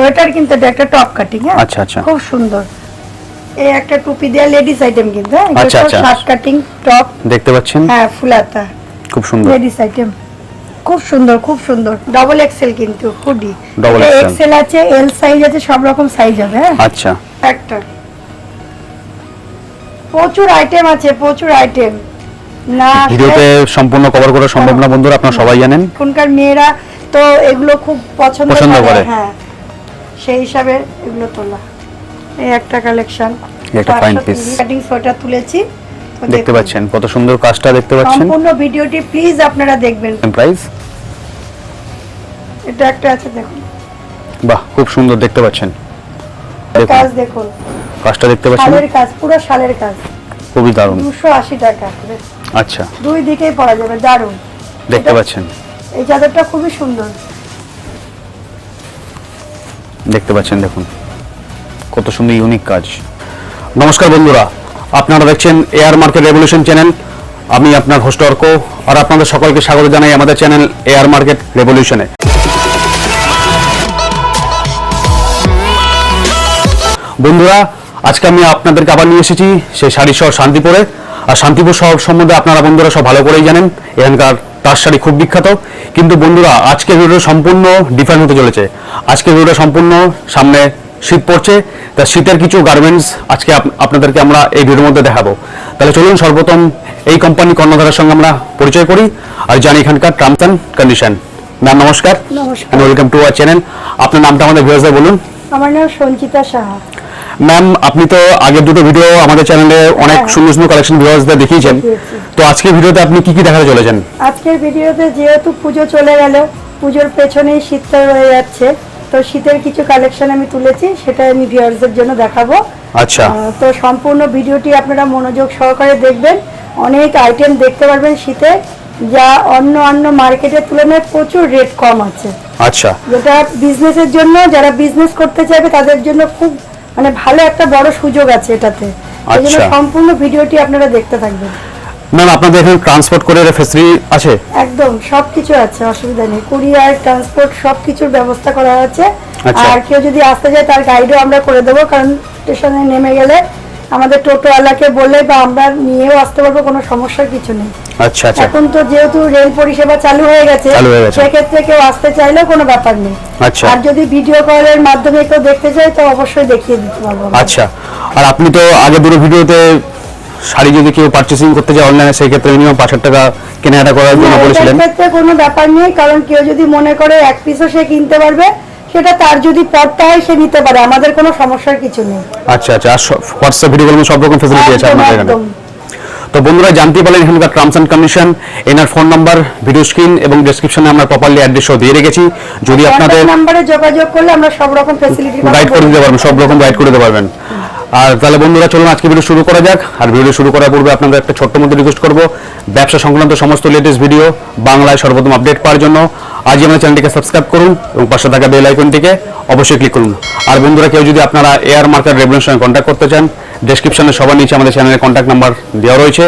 Sweater কিন্তু এটা একটা টপ কাটিং হ্যাঁ? আচ্ছা, আচ্ছা। খুব সুন্দর। এই একটা টুপি দেওয়া লেডিস আইটেম কিন্তু হ্যাঁ? আচ্ছা, আচ্ছা। শার্ট কাটিং টপ দেখতে পাচ্ছেন? হ্যাঁ ফুলাতা। খুব সুন্দর। লেডিস আইটেম খুব সুন্দর খুব সুন্দর। ডবল এক্সেল কিন্তু হুডি XL এক্সেল আছে এল সাইজ আছে সব রকম সাইজ হবে হ্যাঁ? আচ্ছা। একটা। প্রচুর আইটেম আছে প্রচুর আইটেম না ভিডিওতে সম্পূর্ণ কভার করা সম্ভব না বন্ধুরা আপনারা সবাই জানেন। এখনকার মেয়েরা তো এগুলো খুব পছন্দ পছন্দ করে। হ্যাঁ। সেই হিসাবে এগুলো তোলা। এই একটা কালেকশন একটা fine piece। কাটিং সোয়েটার তুলেছি। দেখতে পাচ্ছেন কত সুন্দর কাজটা দেখতে পাচ্ছেন। সম্পূর্ণ ভিডিওটি প্লিজ আপনারা দেখবেন। প্রাইস এটা একটা আছে দেখুন। বাহ খুব সুন্দর দেখতে পাচ্ছেন। কাজ দেখুন। কাজটা দেখতে পাচ্ছেন? শালের কাজ পুরো শালের কাজ। খুবই দারুণ। দুশো আশি টাকা আচ্ছা। দুই দিকেই পরা যাবে দারুণ দেখতে পাচ্ছেন। এই চাদরটা খুবই সুন্দর। দেখতে পাচ্ছেন, দেখুন। কত সুন্দর ইউনিক কাজ। নমস্কার বন্ধুরা, আপনারা দেখছেন এয়ার মার্কেট রেভলিউশন চ্যানেল আমি আপনার হোস্ট অর্ক, আর আপনাদের সকলকে স্বাগত জানাই আমাদের চ্যানেল এয়ার মার্কেট রেভলিউশনে বন্ধুরা, আজকে আমি আপনাদেরকে আবার নিয়ে এসেছি সেই শাড়ি শহর শান্তিপুরে। আর শান্তিপুর শহর সম্বন্ধে আপনারা বন্ধুরা সব ভালো করেই জানেন, এখানকার তার শাড়ি খুব বিখ্যাত। কিন্তু বন্ধুরা, আজকের ভিডিও সম্পূর্ণ ডিফারেন্ট হতে চলেছে। আজকের ভিডিও সম্পূর্ণ সামনে শীত পড়ছে তা শীতের কিছু গার্মেন্টস আজকে আপনাদেরকে আমরা এই ভিডিওর মধ্যে দেখাবো। তাহলে চলুন সর্বপ্রথম এই কোম্পানি কর্ণধারের সঙ্গে আমরা পরিচয় করি আর জানি এখানকার টার্মস অ্যান্ড কন্ডিশন ম্যাম নমস্কার। ওয়েলকাম টু আওয়ার চ্যানেল আপনার নামটা আমাদের ভিউয়ার্সদের বলুন। আমার নাম সঞ্চিতা সাহা। ম্যাম আপনি তো আগের দুটো ভিডিও আমাদের চ্যানেলে অনেক হ্যাঁ। সুন্দর সুন্দর কালেকশন ভিউয়ার্সদের দেখিয়েছেন। তো আজকের ভিডিওতে আপনি কি কি দেখাতে চলেছেন? আজকের ভিডিওতে যেহেতু পুজো চলে গেল পুজোর পেছনেই শীতকাল হয়ে যাচ্ছে। তো শীতের কিছু কালেকশন আমি তুলেছি সেটা আমি ভিউয়ার্সদের জন্য দেখাবো। আচ্ছা। তো সম্পূর্ণ ভিডিওটি আপনারা মনোযোগ সহকারে দেখবেন। অনেক আইটেম দেখতে পারবেন শীতে যা অন্য অন্য মার্কেটের তুলনায় প্রচুর রেট কম আছে। আচ্ছা। যেটা বিজনেসের জন্য যারা বিজনেস করতে চাইবে তাদের জন্য খুব মানে ভালো একটা বড় সুযোগ আছে এটাতে। এই জন্য আচ্ছা। সম্পূর্ণ ভিডিওটি আপনারা দেখতে থাকবেন। ম্যাম আপনাদের এখানে ট্রান্সপোর্ট করে ফেসিলিটি আছে? একদম সবকিছু আছে অসুবিধা নেই। কুরিয়ার ট্রান্সপোর্ট সবকিছুর ব্যবস্থা করা আছে। আচ্ছা। আর কেউ যদি আসতে যায় তার গাইডও আমরা করে দেবো কারণ স্টেশনে নেমে গেলে আমাদের টোটোওয়ালাকে বললে বা আমরা নিয়েও আসতে পারব কোনো সমস্যার কিছু নেই। আচ্ছা আচ্ছা। এখন তো যেহেতু রেল পরিষেবা চালু হয়ে গেছে চালু হয়ে গেছে। সেক্ষেত্রে কেউ আসতে চাইলেও কোনো ব্যাপার নেই। আচ্ছা। আর যদি ভিডিও কলের মাধ্যমে কেউ দেখতে চায় তো অবশ্যই দেখিয়ে দিতে পারব আচ্ছা। আর আপনি তো আগে দুটো ভিডিওতে শাড়ি যদি কেউ পারচেসিং করতে চায় অনলাইনে সেই ক্ষেত্রে মিনিমাম পাঁচ হাজার টাকা কেনাকাটা করার জন্য বলেছিলেন। ক্ষেত্রে কোনো ব্যাপার নেই কারণ কেউ যদি মনে করে এক পিসও সে কিনতে পারবে সেটা তার যদি পড়তে হয় সে নিতে পারে আমাদের কোনো সমস্যার কিছু নেই। আচ্ছা আচ্ছা আর হোয়াটসঅ্যাপ ভিডিও কলের সব রকম ফেসিলিটি আছে আপনাদের এখানে। তো বন্ধুরা জানতে পারলেন এখানকার টার্মস অ্যান্ড কন্ডিশন এনার ফোন নাম্বার ভিডিও স্ক্রিন এবং ডেসক্রিপশনে আমরা প্রপারলি অ্যাড্রেসও দিয়ে রেখেছি। যদি আপনাদের নাম্বারে যোগাযোগ করলে আমরা সব রকম ফ্যাসিলিটি গাইড করে দিতে পারবেন সব রকম গাইড করে দিতে পারবেন। আর তাহলে বন্ধুরা, চলুন আজকে ভিডিও শুরু করা যাক। আর ভিডিও শুরু করার পূর্বে আপনাদের একটা ছোট্ট মধ্যে রিকোয়েস্ট করব। ব্যবসা সংক্রান্ত সমস্ত লেটেস্ট ভিডিও বাংলায় সর্বপ্রথম আপডেট পাওয়ার জন্য। আজই আমাদের চ্যানেলটিকে সাবস্ক্রাইব করুন এবং পাশে থাকা বেল আইকনটিকে অবশ্যই ক্লিক করুন। আর বন্ধুরা, কেউ যদি আপনারা এয়ার মার্কেট রেভেলের সঙ্গে কন্ট্যাক্ট করতে চান ডেসক্রিপশনে সবার নিচে আমাদের চ্যানেলের কন্ট্যাক্ট নাম্বার দেওয়া রয়েছে।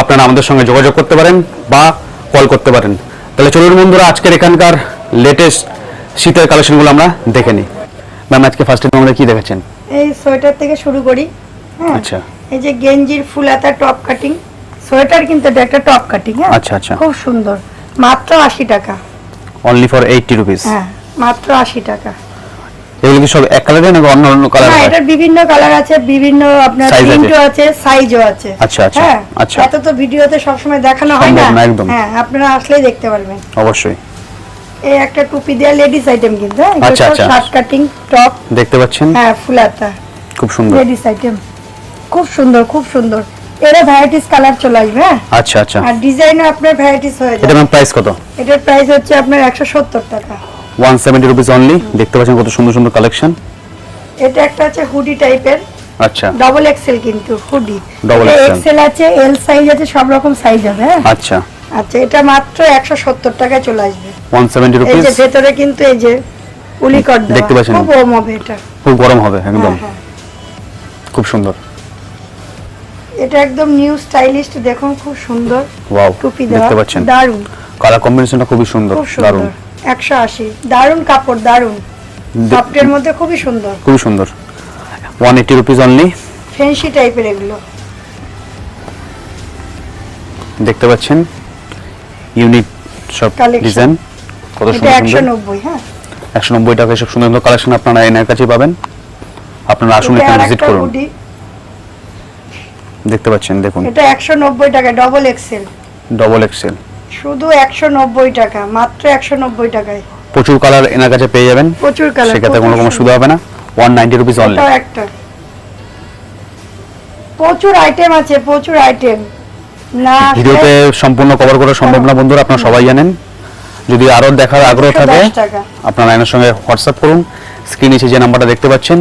আপনারা আমাদের সঙ্গে যোগাযোগ করতে পারেন বা কল করতে পারেন। তাহলে চলুন বন্ধুরা, আজকের এখানকার লেটেস্ট শীতের কালেকশনগুলো আমরা দেখে নিই। ম্যাম আজকে ফার্স্ট টাইম আমাদের কি দেখাচ্ছেন এই সোয়েটার থেকে শুরু করি হ্যাঁ। আচ্ছা। এই যে গেঞ্জির ফুলাতা টপ কাটিং সোয়েটার কিন্তু এটা একটা টপ কাটিং হ্যাঁ। আচ্ছা, আচ্ছা। খুব সুন্দর। মাত্র আশি টাকা। অনলি ফর এইটটি রুপিস হ্যাঁ মাত্র আশি টাকা। এগুলো কি সব এক কালারের নাকি অন্য অন্য কালার হয়? এটার বিভিন্ন কালার আছে বিভিন্ন আপনার আছে? প্রিন্টও আছে সাইজও আছে। আচ্ছা, আচ্ছা, হ্যাঁ আচ্ছা। এত তো ভিডিওতে সবসময় দেখানো হয় না। না, একদম। হ্যাঁ আপনারা আসলেই দেখতে পারবেন। অবশ্যই। এই একটা টুপি দেওয়া লেডিস আইটেম কিন্তু হ্যাঁ? আচ্ছা, আচ্ছা। শার্ট কাটিং টপ দেখতে পাচ্ছেন? হ্যাঁ ফুলাতা। খুব সুন্দর। লেডিস আইটেম খুব সুন্দর খুব সুন্দর। এরা ভ্যারাইটিস কালার চলে আসবে হ্যাঁ? আচ্ছা আচ্ছা। আর ডিজাইনও আপনার ভ্যারাইটিস হয়ে এটা যাবে। ম্যাম প্রাইস কত? এটার প্রাইস হচ্ছে আপনার একশো সত্তর টাকা। ওয়ান সেভেন্টি রুপিস অনলি দেখতে পাচ্ছেন কত সুন্দর সুন্দর কালেকশন এটা একটা আছে হুডি টাইপের আচ্ছা। ডবল এক্সেল কিন্তু হুডি XL এক্সেল আছে এল সাইজ আছে সব রকম সাইজ হবে হ্যাঁ? আচ্ছা। আচ্ছা এটা মাত্র একশো সত্তর টাকায় চলে আসবে। ওয়ান সেভেন্টি এই যে ভেতরে কিন্তু এই যে উলিকট। দেখতে পাচ্ছেন? খুব ওম হবে এটা। খুব গরম হবে একদম। হ্যাঁ, হ্যাঁ। খুব সুন্দর। এটা একদম নিউ স্টাইলিস্ট দেখুন খুব সুন্দর। ওয়াও টুপি দেখতে পাচ্ছেন। দারুণ কালার কম্বিনেশনটা খুবই সুন্দর খুব একশো আশি। দারুণ কাপড় দারুণ সফটের মধ্যে খুবই সুন্দর। খুবই সুন্দর। One eighty rupees only fancy টাইপের এগুলো। দেখতে পাচ্ছেন? ইউনিক সব ডিজাইন কত এটা সুন্দর একশো সুন্দর নব্বই হ্যাঁ। একশো নব্বই টাকা সব সুন্দর সুন্দর কালেকশন আপনারা এনার কাছেই পাবেন। আপনারা আসুন এখানে ভিজিট করুন। দেখতে পাচ্ছেন দেখুন। এটা একশো নব্বই টাকা ডবল এক্সেল ডবল এক্সেল শুধু একশো নব্বই টাকা মাত্র একশো নব্বই টাকায়। প্রচুর কালার এনার কাছে পেয়ে যাবেন। প্রচুর কালার সেক্ষেত্রে কোনো রকম সুবিধা হবে না। ওয়ান নাইনটি রুপিস অনলি এটাও একটা। প্রচুর আইটেম আছে প্রচুর আইটেম না ভিডিওতে সম্পূর্ণ কভার করা সম্ভব না বন্ধুরা আপনারা সবাই জানেন। যদি আরও দেখার আগ্রহ থাকে। আপনারা এনার সঙ্গে হোয়াটসঅ্যাপ করুন স্ক্রিনে যে নাম্বারটা দেখতে পাচ্ছেন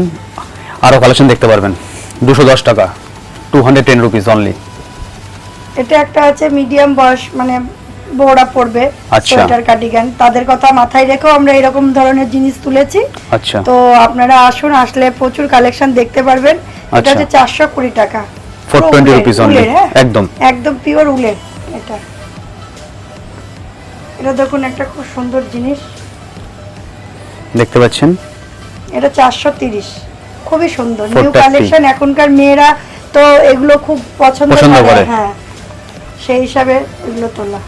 আরও কালেকশন দেখতে পারবেন দুশো দশ টাকা two hundred ten rupees only এটা একটা আছে মিডিয়াম বয়স মানে বড়া পড়বে আচ্ছা। সোয়েটার কার্ডিগান তাদের কথা মাথায় রেখেও আমরা এরকম ধরনের জিনিস তুলেছি আচ্ছা তো আপনারা আসুন আসলে প্রচুর কালেকশন দেখতে পারবেন এটা আচ্ছা। হচ্ছে চারশো কুড়ি টাকা 420 পুরো উলের, rupees only, উলের, হ্যাঁ? একদম। একদম পিওর উলের এটা এটা দেখুন একটা খুব সুন্দর জিনিস। দেখতে পাচ্ছেন? এটা চারশো তিরিশ। খুবই সুন্দর। নিউ কালেকশন এখনকার মেয়েরা তো এগুলো খুব পছন্দ করে। হ্যাঁ। সেই হিসাবে এগুলো তোলা।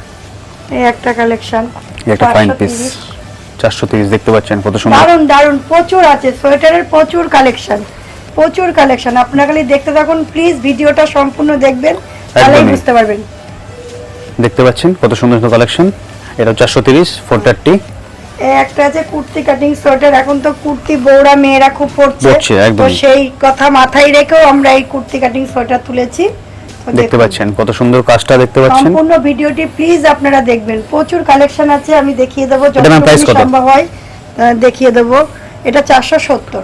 এই একটা কালেকশন একটা ফাইন পিস চারশো তিরিশ। দেখতে পাচ্ছেন কত সুন্দর। দারুণ দারুণ প্রচুর আছে। সোয়েটারের প্রচুর কালেকশন প্রচুর কালেকশন আপনারা খালি দেখতে থাকুন। প্লিজ ভিডিওটা সম্পূর্ণ দেখবেন। তাহলেই বুঝতে পারবেন। দেখতে পাচ্ছেন কত সুন্দর সুন্দর কালেকশন এটা চারশো তিরিশ ফোর থার্টি একটা আছে কুর্তি কাটিং সোয়েটার এখন তো কুর্তি বৌরা মেয়েরা খুব পরছে। তো। সেই কথা মাথায় রেখেও আমরা এই কুর্তি কাটিং সোয়েটার তুলেছি। দেখতে। পাচ্ছেন কত সুন্দর কাজটা দেখতে পাচ্ছেন। সম্পূর্ণ ভিডিওটি প্লিজ আপনারা দেখবেন। প্রচুর কালেকশন আছে আমি দেখিয়ে দেবো। যতটুকু? সম্ভব হয় দেখিয়ে দেবো। এটা চারশো সত্তর।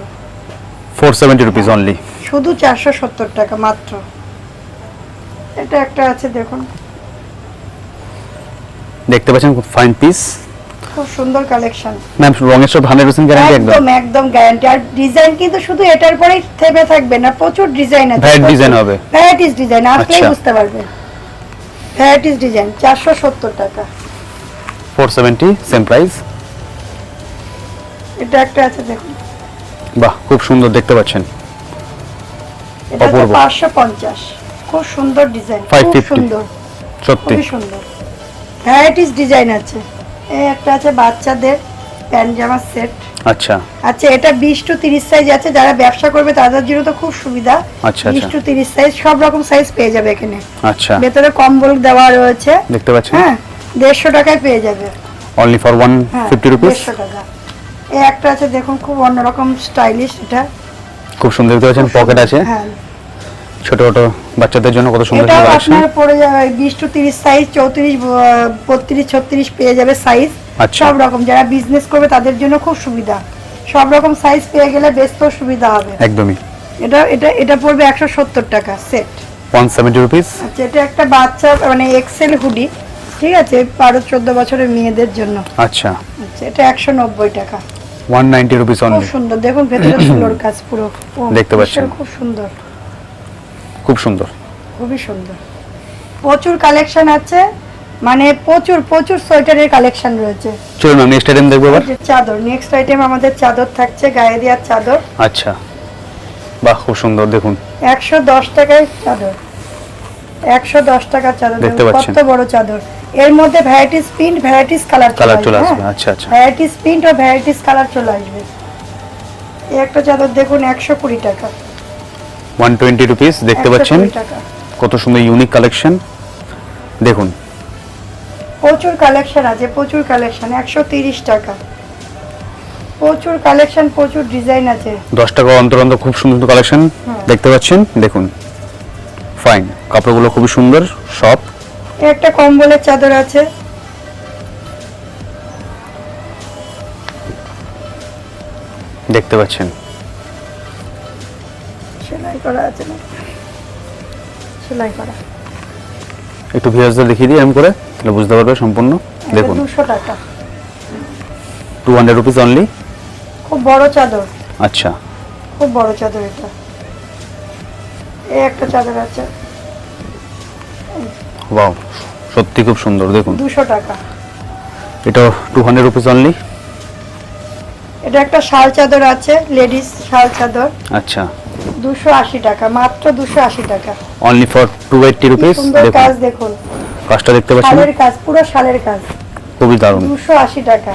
ফোর সেভেন্টি রুপিস অনলি শুধু চারশো সত্তর টাকা মাত্র। এটা একটা আছে দেখুন। দেখতে পাচ্ছেন খুব ফাইন পিস খুব সুন্দর কালেকশন ম্যাম রঙের সব হান্ড্রেড পার্সেন্ট গ্যারান্টি একদম। একদম একদম গ্যারান্টি আর ডিজাইন কিন্তু শুধু এটার পরেই থেমে থাকবে না প্রচুর ডিজাইন আছে। Variety design হবে। ভ্যারাইটিস ডিজাইন আচ্ছা। বুঝতে পারবে। ভ্যারাইটিস ডিজাইন চারশো সত্তর টাকা। ফোর সেভেন্টি সেম প্রাইস এটা একটা আছে দেখুন। বাহ খুব সুন্দর দেখতে পাচ্ছেন। এটা হচ্ছে অপূর্ব। পাঁচশো পঞ্চাশ। খুব সুন্দর ডিজাইন খুব সুন্দর। সত্যি। খুবই সুন্দর। ভ্যারাইটিস ডিজাইন আছে। এই একটা আছে বাচ্চাদের প্যান্ট জামার সেট। আচ্ছা। আচ্ছা এটা বিশ টু তিরিশ সাইজ আছে। যারা ব্যবসা করবে তাদের জন্য তো খুব সুবিধা। আচ্ছা, বিশ আচ্ছা। টু তিরিশ সাইজ সব রকম সাইজ পেয়ে যাবে এখানে। আচ্ছা। ভেতরে কম্বল দেওয়া রয়েছে। দেখতে পাচ্ছেন? হ্যাঁ দেড়শো টাকায় পেয়ে যাবে। অনলি ফর ওয়ান হ্যাঁ ফিফটি রুপিস দেড়শো টাকা। এই একটা আছে দেখুন খুব অন্যরকম স্টাইলিশ এটা। খুব সুন্দর দেখতে পাচ্ছেন? পকেট আছে। হ্যাঁ। ছোট ছোট বাচ্চাদের জন্য কত সুন্দর কালেকশন আপনার পড়ে যাবে বিশ টু তিরিশ সাইজ চৌত্রিশ বত্রিশ ছত্রিশ পেয়ে যাবে সাইজ আচ্ছা। সব রকম যারা বিজনেস করবে তাদের জন্য খুব সুবিধা। সব রকম সাইজ পেয়ে গেলে বেশ তো সুবিধা হবে। একদমই। এটা এটা এটা পড়বে একশো সত্তর টাকা সেট ওয়ান সেভেন্টি রুপিস আচ্ছা এটা একটা বাচ্চা মানে এক্সেল হুডি ঠিক আছে? বারো চোদ্দ বছরের মেয়েদের জন্য। আচ্ছা। আচ্ছা এটা একশো নব্বই টাকা। ওয়ান নাইনটি রুপিস খুব সুন্দর। দেখুন ভেতরে ফুলোর কাজ পুরো। দেখতে পাচ্ছেন। খুব সুন্দর। খুব সুন্দর। খুবই সুন্দর। প্রচুর কালেকশন আছে মানে প্রচুর প্রচুর সোয়েটারের কালেকশন রয়েছে। চলুন আমি নেক্সট আইটেম দেখব এবার। চাদর নেক্সট আইটেম আমাদের চাদর থাকছে গায়ে দেওয়ার চাদর। আচ্ছা। বাহ খুব সুন্দর দেখুন। একশো দশ টাকায় চাদর। একশো দশ টাকার চাদর দেখতে পাচ্ছেন। কত বড় চাদর। এর মধ্যে varieties print varieties colour colour চলে আসবে। আচ্ছা আচ্ছা। ভ্যারাইটিস প্রিন্ট ও ভ্যারাইটিস কালার চলে আসবে। এই একটা চাদর দেখুন একশো কুড়ি টাকা। ওয়ান টোয়েন্টি রুপিস দেখতে 120 পাচ্ছেন? কত সুন্দর ইউনিক কালেকশন দেখুন। প্রচুর কালেকশন আছে প্রচুর কালেকশন একশো তিরিশ টাকা। প্রচুর কালেকশন প্রচুর ডিজাইন আছে। দশ টাকা অন্তর অন্তর খুব সুন্দর কালেকশন দেখতে পাচ্ছেন? দেখুন। ফাইন কাপড়গুলো খুবই সুন্দর সব একটা কম্বলের চাদর আছে। দেখতে পাচ্ছেন। করা আছে না। সেলাই করা। একটু ভিউয়ার্সদের দেখিয়ে দিই এরকম করে তাহলে বুঝতে পারবে সম্পূর্ণ। দেখুন। দুশো টাকা। টু হান্ড্রেড রুপিস অনলি খুব বড় চাদর। আচ্ছা। খুব বড় চাদর এটা। এই একটা চাদর আছে। ওয়াও সত্যি খুব সুন্দর দেখুন। দুশো টাকা। এটা টু হান্ড্রেড রুপিস অনলি এটা একটা শাল চাদর আছে লেডিস শাল চাদর। আচ্ছা। দুশো আশি টাকা মাত্র দুশো আশি টাকা। অনলি ফর টু এইটটি কি রুপিস দেখুন। কাজ দেখুন। কাজটা দেখতে পাচ্ছেন? শালের কাজ পুরো শালের কাজ। খুবই দারুণ। দুশো আশি টাকা।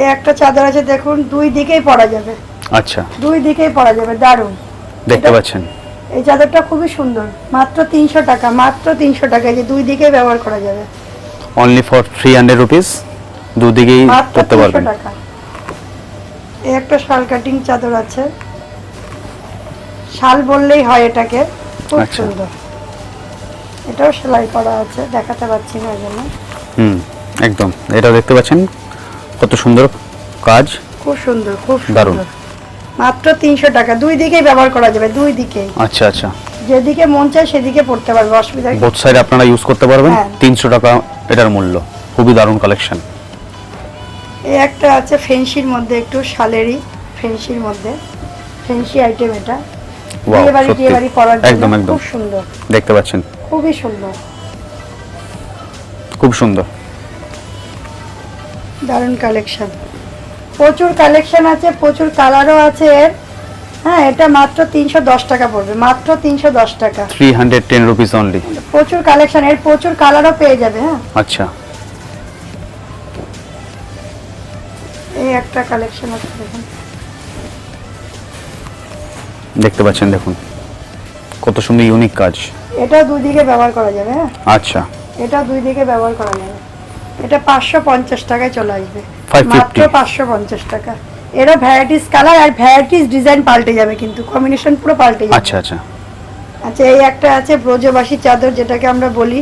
এই একটা চাদর আছে দেখুন দুই দিকেই পরা যাবে। আচ্ছা। দুই দিকেই পরা যাবে দারুণ। দেখতে পাচ্ছেন? এই চাদরটা খুবই সুন্দর। মাত্র তিনশো টাকা মাত্র তিনশো টাকা যে দুই দিকে ব্যবহার করা যাবে। Only for three hundred rupees দুদিকেই করতে পারবেন। টাকা। একটা শাল কাটিং চাদর আছে। শাল বললেই হয় এটাকে। খুব আচ্ছা। সুন্দর। এটাও সেলাই করা আছে দেখাতে পাচ্ছি না এই জন্য হুম একদম। এটা দেখতে পাচ্ছেন কত সুন্দর কাজ। খুব সুন্দর খুব দারুণ। মাত্র তিনশো টাকা। দুই দিকেই ব্যবহার করা যাবে দুই দিকেই আচ্ছা আচ্ছা। যেদিকে মন চায় সেদিকে পড়তে পারবে অসুবিধা। বোথ সাইড আপনারা ইউজ করতে পারবেন। হ্যাঁ। তিনশো টাকা এটার মূল্য। খুবই দারুণ কালেকশন এই একটা আছে ফেন্সির মধ্যে একটু শালেরই ফেন্সির মধ্যে। ফেন্সি আইটেম এটা। বিয়ে বাড়ি। টিয়ে বাড়ি পরার একদম, একদম। খুব সুন্দর। দেখতে পাচ্ছেন। খুবই সুন্দর। খুব সুন্দর। দারুণ কালেকশন। প্রচুর কালেকশন আছে প্রচুর কালারও আছে এর। হ্যাঁ এটা মাত্র তিনশো দশ টাকা পড়বে মাত্র তিনশো দশ টাকা। Three hundred ten rupees only প্রচুর কালেকশন এর প্রচুর কালারও পেয়ে যাবে হ্যাঁ। আচ্ছা। এই একটা কালেকশন আছে দেখুন। দেখতে পাচ্ছেন দেখুন। কত সুন্দর ইউনিক কাজ। এটা দুই দিকে ব্যবহার করা যাবে হ্যাঁ? আচ্ছা। এটা দুই দিকে ব্যবহার করা যাবে। এটা পাঁচশো পঞ্চাশ টাকায় চলে আসবে। মাত্র পাঁচশো পঞ্চাশ টাকা। এরও ভ্যারাইটিস কালার আর ভ্যারাইটিস ডিজাইন পাল্টে যাবে কিন্তু কম্বিনেশন পুরো পাল্টে যাবে। আচ্ছা আচ্ছা। আচ্ছা এই একটা আছে ব্রজবাসী চাদর যেটাকে আমরা বলি।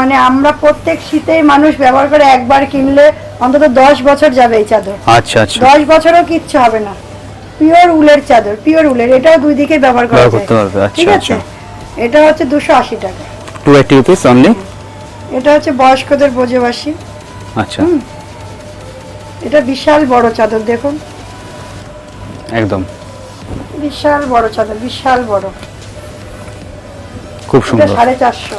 মানে আমরা প্রত্যেক শীতেই মানুষ ব্যবহার করে একবার কিনলে অন্তত দশ বছর যাবে এই চাদর। আচ্ছা আচ্ছা। দশ বছরও কিচ্ছু হবে না। পিওর উলের চাদর পিওর উলের এটাও দুই দিকে ব্যবহার করা যায়। করতে পারবে, আচ্ছা, ঠিক আছে? আচ্ছা। এটা হচ্ছে দুশো আশি টাকা। টু এইটটি রুপিস অনলি এটা হচ্ছে বয়স্কদের ব্রজবাসী। আচ্ছা। এটা বিশাল বড় চাদর দেখুন। একদম। বিশাল বড় চাদর বিশাল বড়। খুব সুন্দর। সাড়ে চারশো।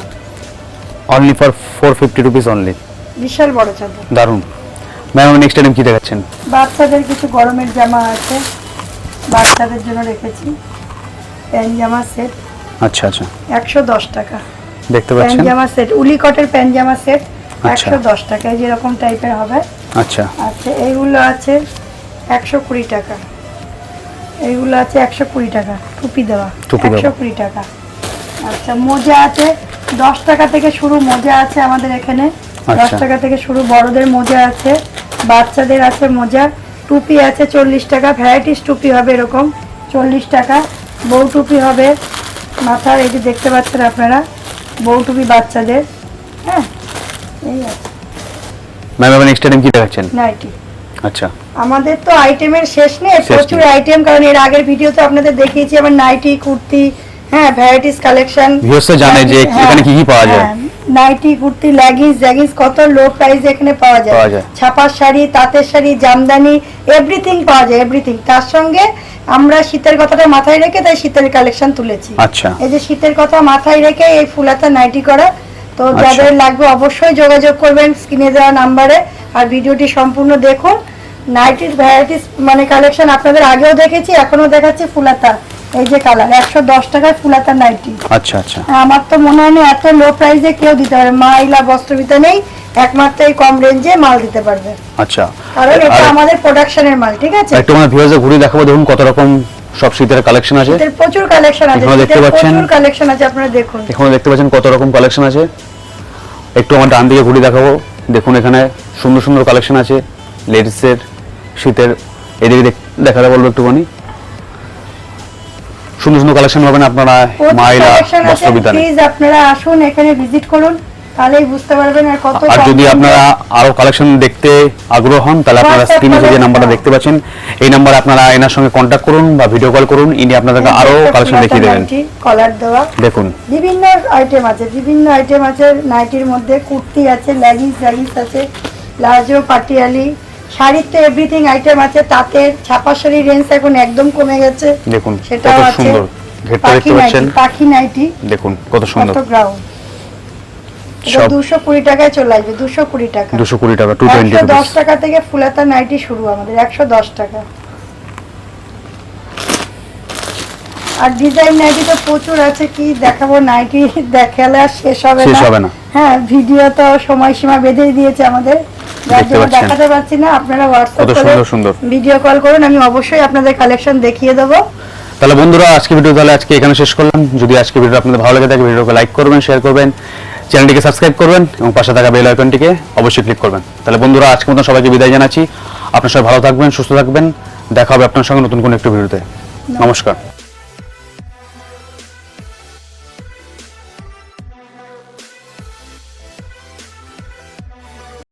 Only for four fifty rupees only বিশাল বড় চাদর। দারুণ। ম্যাম নেক্সট টাইম কি দেখাচ্ছেন? বাচ্চাদের কিছু গরমের জামা আছে। বাচ্চাদের জন্য রেখেছি। প্যান জামা সেট আচ্ছা আচ্ছা। একশো দশ টাকা। দেখতে পাচ্ছেন? জামা সেট উলিকটের প্যান জামা সেট আচ্ছা। একশো দশ টাকা। এই যেরকম টাইপের হবে। আচ্ছা। আচ্ছা এইগুলো আছে একশো কুড়ি টাকা। এইগুলো আছে একশো কুড়ি টাকা। টুপি দেওয়া। একশো কুড়ি টাকা। আচ্ছা মোজা আছে। দশ টাকা থেকে শুরু মোজা আছে আমাদের এখানে। দশ আচ্ছা। টাকা থেকে শুরু বড়দের মোজা আছে। বাচ্চাদের আছে মোজা টুপি আছে চল্লিশ টাকা ভ্যারাইটিস টুপি হবে এরকম। চল্লিশ টাকা বউ টুপি হবে। মাথার এই যে দেখতে পাচ্ছেন আপনারা বউ টুপি বাচ্চাদের। হ্যাঁ এই আছে। ম্যাম এবার নেক্সট টাইম কি দেখাচ্ছেন? নাইটি আচ্ছা। আমাদের তো আইটেমের শেষ নেই প্রচুর। আইটেম কারণ এর আগের ভিডিওতে আপনাদের দেখিয়েছি আমার নাইটি কুর্তি হ্যাঁ ভ্যারাইটিস কালেকশন। তো জানে যে এখানে কি কি পাওয়া যায়। নাইটি কুর্তি লেগিংস জ্যাগিংস কত লো প্রাইস এখানে পাওয়া যায়। ছাপার শাড়ি তাঁতের শাড়ি জামদানি এভরিথিং পাওয়া যায় এভরিথিং তার সঙ্গে আমরা শীতের কথাটা মাথায় রেখে তাই শীতের কালেকশন তুলেছি। আচ্ছা। এই যে শীতের কথা মাথায় রেখে এই ফুলাতা নাইটি করা। তো আচ্ছা। যাদের লাগবে অবশ্যই যোগাযোগ করবেন স্ক্রিনে দেওয়া নাম্বারে। আর ভিডিওটি সম্পূর্ণ দেখুন। নাইটির ভ্যারাইটিস মানে কালেকশন আপনাদের আগেও দেখেছি এখনও দেখাচ্ছি ফুলাতা। এই যে কালার একশো দশ টাকায় ফুলাতা নাইটি। আচ্ছা আচ্ছা। আমার তো মনে হয় না এত লো প্রাইসে কেউ দিতে পারবে। মাইলা বস্ত্রবিতা নেই একমাত্র এই কম রেঞ্জে মাল দিতে পারবে। আচ্ছা। কারণ এটা আমাদের প্রোডাকশনের মাল ঠিক আছে? একটু আমরা ভিউয়ার্সে ঘুরে দেখাবো দেখুন কত রকম সব শীতের কালেকশন আছে। প্রচুর কালেকশন আছে এখানে দেখতে পাচ্ছেন। প্রচুর কালেকশন আছে আপনারা দেখুন। এখানে দেখতে পাচ্ছেন কত রকম কালেকশন আছে। একটু আমার ডান দিকে ঘুরে দেখাবো। দেখুন এখানে সুন্দর সুন্দর কালেকশন আছে লেডিসের শীতের। এদিকে দেখ- দেখাতে বলব একটুখানি। সুন্দর সুন্দর কালেকশন পাবেন আপনারা মাইলা বস্ত্রবিতানে। প্লিজ আপনারা আসুন এখানে ভিজিট করুন তাহলেই বুঝতে পারবেন আর কত আর যদি আপনারা আরও কালেকশন দেখতে আগ্রহ হন তাহলে আপনারা স্ক্রিনে যে নাম্বারটা দেখতে পাচ্ছেন এই নাম্বারে আপনারা এনার সঙ্গে কন্ট্যাক্ট করুন বা ভিডিও কল করুন ইনি আপনাদেরকে আরও কালেকশন দেখিয়ে দেবেন। কলার দেওয়া। দেখুন। বিভিন্ন আইটেম আছে বিভিন্ন আইটেম আছে নাইটির মধ্যে কুর্তি আছে লেগিংস লেগিংস আছে প্লাজো পাটিয়ালি শাড়ির তো এভরিথিং আইটেম আছে তাঁতের ছাপা শাড়ির রেঞ্জ এখন একদম কমে গেছে। দেখুন সেটাও আছে। পাখি দেখতে পাচ্ছেন? নাইটি পাখি নাইটি। দেখুন কত সুন্দর। কত দুশো কুড়ি টাকায় চলে আসবে দুশো কুড়ি টাকা। দুশো কুড়ি টাকা টু টোয়েন্টি একশো দশ টাকা থেকে ফুলাতা নাইটি শুরু আমাদের একশো দশ টাকা। আর ডিজাইন নাইটি তো প্রচুর আছে কি দেখাবো? নাইটি দেখালে আর শেষ হবে শেষ না হবে না। হ্যাঁ ভিডিও তো সময়সীমা বেঁধেই দিয়েছে আমাদের। দেখতে দেখাতে পারছি না আপনারা হোয়াটসঅ্যাপ সুন্দর সুন্দর। ভিডিও কল করুন আমি অবশ্যই আপনাদের কালেকশন দেখিয়ে দেবো। তাহলে বন্ধুরা আজকে ভিডিও তাহলে আজকে এখানে শেষ করলাম। যদি আজকে ভিডিও আপনাদের ভালো লেগে থাকে ভিডিওকে লাইক করবেন শেয়ার করবেন চ্যানেলটিকে সাবস্ক্রাইব করবেন এবং পাশে থাকা বেল আইকনটিকে অবশ্যই ক্লিক করবেন। তাহলে বন্ধুরা আজকে মতন সবাইকে বিদায় জানাচ্ছি। আপনার সবাই ভালো থাকবেন সুস্থ থাকবেন। দেখা হবে আপনার সঙ্গে নতুন কোনো একটি ভিডিওতে নমস্কার।